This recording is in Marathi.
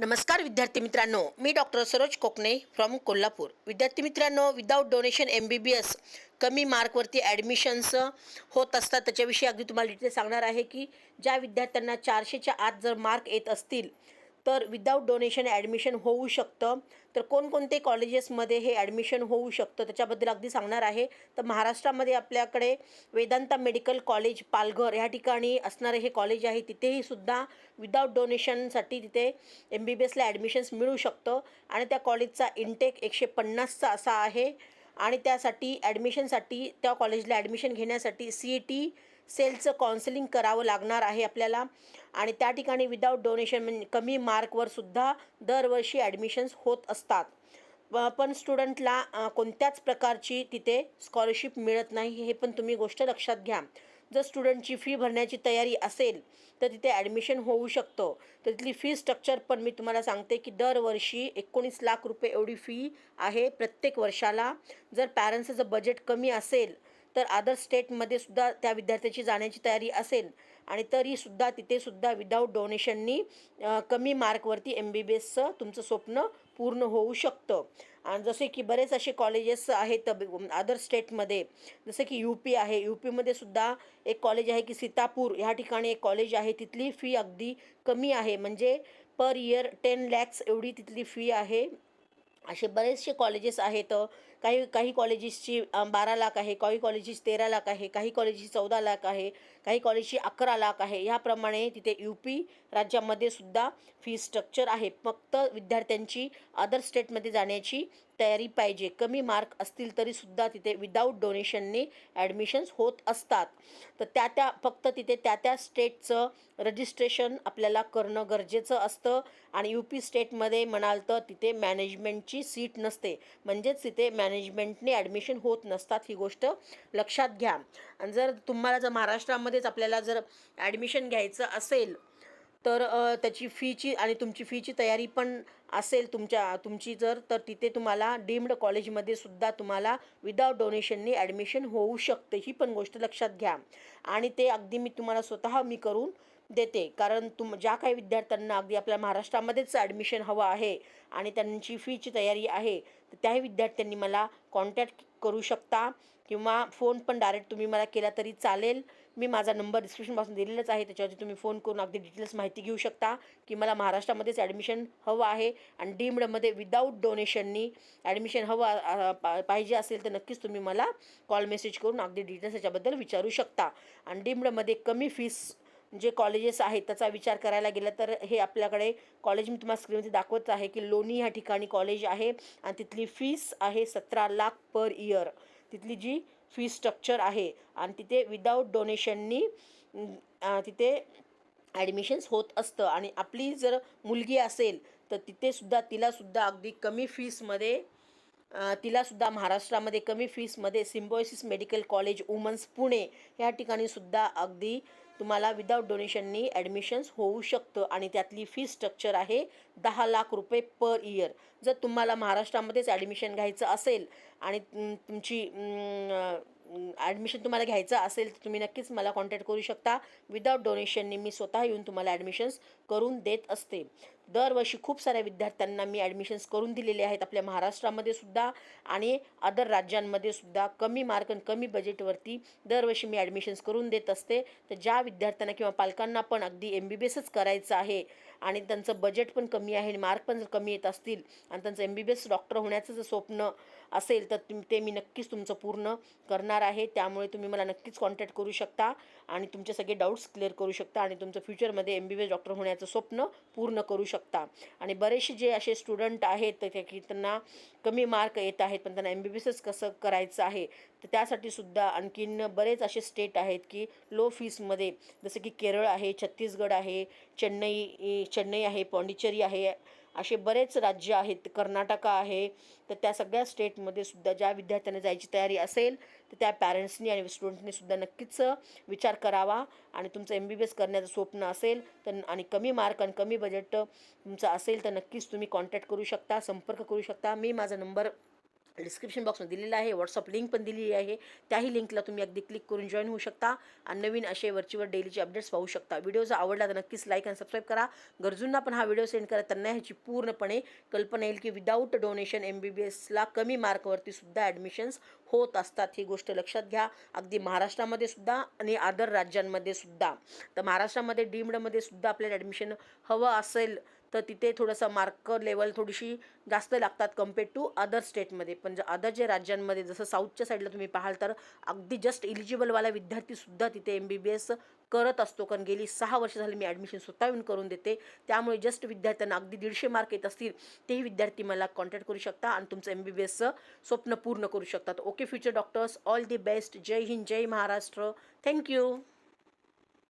नमस्कार विद्यार्थी मित्रांनो मी डॉक्टर सरोज कोकणे फ्रॉम कोल्हापूर. विद्यार्थी मित्रांनो without donation M B B S कमी मार्कवरती ॲडमिशन्स होत असतात. त्याच्याविषयी अगदी तुम्हाला डिटेल सांगणार आहे की ज्या विद्यार्थ्यांना चारशेच्या आत जर मार्क येत असतील तर विदाऊट डोनेशन ॲडमिशन होऊ शकतं. तर कोणकोणते कॉलेजेसमध्ये हे ॲडमिशन होऊ शकतं? त्याच्याबद्दल अगदी सांगणार आहे. तर महाराष्ट्रामध्ये आपल्याकडे वेदांता मेडिकल कॉलेज पालघर ह्या ठिकाणी असणारे हे कॉलेज आहे. तिथेही सुद्धा विदाऊट डोनेशनसाठी तिथे एम बी बी एसला ॲडमिशन्स मिळू शकतं. आणि त्या कॉलेजचा इंटेक एकशे पन्नासचा असा आहे. आणि त्यासाठी ॲडमिशनसाठी त्या कॉलेजला ॲडमिशन घेण्यासाठी सी ई टी सेलचं काउन्सिलिंग करावं लागणार आहे आपल्याला. आणि त्या ठिकाणी विदाऊट डोनेशन म्हणजे कमी मार्कवर सुद्धा दरवर्षी ॲडमिशन्स होत असतात. प- पण स्टुडंटला कोणत्याच प्रकारची तिथे स्कॉलरशिप मिळत नाही हे पण तुम्ही गोष्ट लक्षात घ्या. जर स्टुडंटची फी भरण्याची तयारी असेल तर तिथे ॲडमिशन होऊ शकतं. तर तिथली फी स्ट्रक्चर पण मी तुम्हाला सांगते की दरवर्षी एकोणीस लाख रुपये एवढी फी आहे प्रत्येक वर्षाला. जर पॅरेंट्सचं बजेट कमी असेल तर अदर स्टेटमध्ये सुद्धा त्या विद्यार्थ्याची जाण्याची तयारी असेल. आणि तरीसुद्धा तिथे सुद्धा विदाऊट डोनेशननी कमी मार्कवरती एम बी बी एसचं तुमचं स्वप्न पूर्ण होऊ शकतं. आणि जसे की बरेच असे कॉलेजेस आहेत अदर स्टेटमध्ये जसं की यू पी आहे. यू पीमध्ये सुद्धा एक कॉलेज आहे की सीतापूर. ह्या ठिकाणी एक कॉलेज आहे. तिथली फी अगदी कमी आहे. म्हणजे पर इयर टेन लॅक्स एवढी तिथली फी आहे. असे बरेचसे कॉलेजेस आहेत. काही काही कॉलेजेसची बारा लाख आहे काही कॉलेजेस तेरा लाख आहे काही कॉलेजेस चौदा लाख आहे काही कॉलेजची अकरा लाख आहे. ह्याप्रमाणे तिथे यू पी राज्यामध्ये सुद्धा फी स्ट्रक्चर आहे. फक्त विद्यार्थ्यांची अदर स्टेटमध्ये जाण्याची तयारी पाहिजे. कमी मार्क असतील तरीसुद्धा तिथे विदाऊट डोनेशनने ॲडमिशन्स होत असतात. तर त्या त्या फक्त तिथे त्या त्या स्टेटचं रजिस्ट्रेशन आपल्याला करणं गरजेचं असतं. आणि यू पी स्टेटमध्ये म्हणाल तर तिथे मॅनेजमेंटची सीट नसते. म्हणजेच तिथे मॅ मॅनेजमेंटने ॲडमिशन होत नसतात ही गोष्ट लक्षात घ्या. आणि जर तुम्हाला जर महाराष्ट्रामध्येच आपल्याला जर ॲडमिशन घ्यायचं असेल तर त्याची फीची आणि तुमची फीची तयारी पण असेल तुमच्या तुमची जर तर तिथे तुम्हाला डीम्ड कॉलेजमध्ये सुद्धा तुम्हाला विदाउट डोनेशनने ॲडमिशन होऊ शकते ही पण गोष्ट लक्षात घ्या. आणि ते अगदी मी तुम्हाला स्वतः मी करून देते. कारण तुम ज्या काही विद्यार्थ्यांना अगदी आपल्या महाराष्ट्रामध्येच ॲडमिशन हवं आहे आणि त्यांची फीची तयारी आहे तर त्याही विद्यार्थ्यांनी मला कॉन्टॅक्ट करू शकता किंवा फोन पण डायरेक्ट तुम्ही मला केला तरी चालेल. मी माझा नंबर डिस्क्रिप्शनपासून दिलेलाच आहे त्याच्यावरती तुम्ही फोन करून अगदी डिटेल्स माहिती घेऊ शकता की मला महाराष्ट्रामध्येच ॲडमिशन हवं आहे आणि डीमडमध्ये विदाऊट डोनेशननी ॲडमिशन हवं पा- पाहिजे असेल तर नक्कीच तुम्ही मला कॉल मेसेज करून अगदी डिटेल्स याच्याबद्दल विचारू शकता. आणि डीमडमध्ये कमी फीस जे कॉलेजेस आहेत त्याचा विचार करायला गेला तर हे आपल्याकडे कॉलेज मी तुम्हाला स्क्रीनवरती दाखवत आहे की लोणी ह्या ठिकाणी कॉलेज आहे आणि तिथली फीस आहे सतरा लाख पर इयर तिथली जी फी स्ट्रक्चर आहे आणि तिथे विदाऊट डोनेशननी तिथे ॲडमिशन्स होत असतं. आणि आपली जर मुलगी असेल तर तिथेसुद्धा तिलासुद्धा अगदी कमी फीसमध्ये तिलासुद्धा महाराष्ट्रामध्ये कमी फीसमध्ये Symbiosis medical college women's Pune या ठिकाणी सुद्धा अगदी तुम्हाला विदाउट डोनेशननी ॲडमिशन्स होऊ शकतं आणि त्यातली फी स्ट्रक्चर आहे दहा लाख रुपये पर इयर जर तुम्हाला महाराष्ट्रामध्येच ॲडमिशन घ्यायचं असेल आणि तुमची ॲडमिशन तुम्हाला घ्यायचं असेल तर तुम्ही नक्कीच मला कॉन्टॅक्ट करू शकता. विदाउट डोनेशननी मी स्वतः येऊन तुम्हाला ॲडमिशन्स करून देत असते. दरवर्षी खूप साऱ्या विद्यार्थ्यांना मी ॲडमिशन्स करून दिलेले आहेत आपल्या महाराष्ट्रामध्ये सुद्धा आणि अदर राज्यांमध्ये सुद्धा. कमी मार्क आणि कमी बजेटवरती दरवर्षी मी ॲडमिशन्स करून देत असते. तर ज्या विद्यार्थ्यांना किंवा पालकांना पण अगदी एम बी बी एसच करायचं आहे. आणि त्यांचं बजेट पण कमी आहे आणि मार्क पण जर कमी येत असतील आणि त्यांचं M B B S doctor होण्याचं जर स्वप्न असेल तर तुम ते मी नक्कीच तुमचं पूर्ण करणार आहे. त्यामुळे तुम्ही मला नक्कीच कॉन्टॅक्ट करू शकता आणि तुमचे सगळे डाऊट्स क्लिअर करू शकता आणि तुमचं फ्युचरमध्ये M B B S doctor होण्याचं स्वप्न पूर्ण करू शकता. आणि बरेचसे जे असे स्टुडंट आहेत तर की त्यांना कमी मार्क येत आहेत पण त्यांना एम बी बी एसच कसं करायचं आहे तर त्यासाठी सुद्धा आणखीन बरेच असे स्टेट आहेत की लो फीसमध्ये जसं की केरळ आहे छत्तीसगड आहे चेन्नई चेन्नई आहे पाँडिचेरी आहे असे बरेच राज्य आहेत. कर्नाटका आहे. तर त्या सगळ्या स्टेटमध्ये सुद्धा ज्या विद्यार्थ्यांना जायची तयारी असेल तर त्या पॅरेंट्सनी आणि स्टुडंटनी सुद्धा नक्कीच विचार करावा. आणि तुमचं एम बी बी एस करण्याचं स्वप्न असेल तर आणि कमी मार्क आणि कमी बजेट तुमचं असेल तर नक्कीच तुम्ही कॉन्टॅक्ट करू शकता संपर्क करू शकता. मी माझा नंबर डिस्क्रिप्शन बॉक्समध्ये दिलेलं आहे. व्हॉट्सअप लिंक पण दिलेली आहे. त्याही लिंकला तुम्ही अगदी क्लिक करून जॉईन होऊ शकता. आणि नवीन असे वरचीवर डेलीचे अपडेट्स पाहू शकता. व्हिडिओ जर आवडला तर नक्कीच लाईक आणि सबस्क्राईब करा. गरजूंना पण हा व्हिडिओ सेंड करा. त्यांना ह्याची पूर्णपणे कल्पना येईल की without donation M B B एसला कमी मार्कवरती सुद्धा ॲडमिशन्स होत असतात. ही गोष्ट लक्षात घ्या. अगदी महाराष्ट्रामध्ये सुद्धा आणि अदर राज्यांमध्ये सुद्धा. तर महाराष्ट्रामध्ये डीम्डमध्ये सुद्धा आपल्याला ॲडमिशन हवं असेल तर तिथे थोडंसं मार्क लेवल थोडीशी जास्त लागतात कंपेअर टू अदर स्टेटमध्ये पण जर अदर जे राज्यांमध्ये जसं साऊथच्या साईडला तुम्ही पाहाल तर अगदी जस्ट इलिजिबलवाला विद्यार्थीसुद्धा तिथे एम बी बी एस करत असतो. कारण गेली सहा वर्ष झाली मी ॲडमिशन स्वतः येऊन करून देते. त्यामुळे जस्ट विद्यार्थ्यांना अगदी दीडशे मार्क येत असतील तेही विद्यार्थी मला कॉन्टॅक्ट करू शकता आणि तुमचं एम बी बी एसचं स्वप्न पूर्ण करू शकतात. Okay future doctors all the best जय हिंद जय महाराष्ट्र. Thank you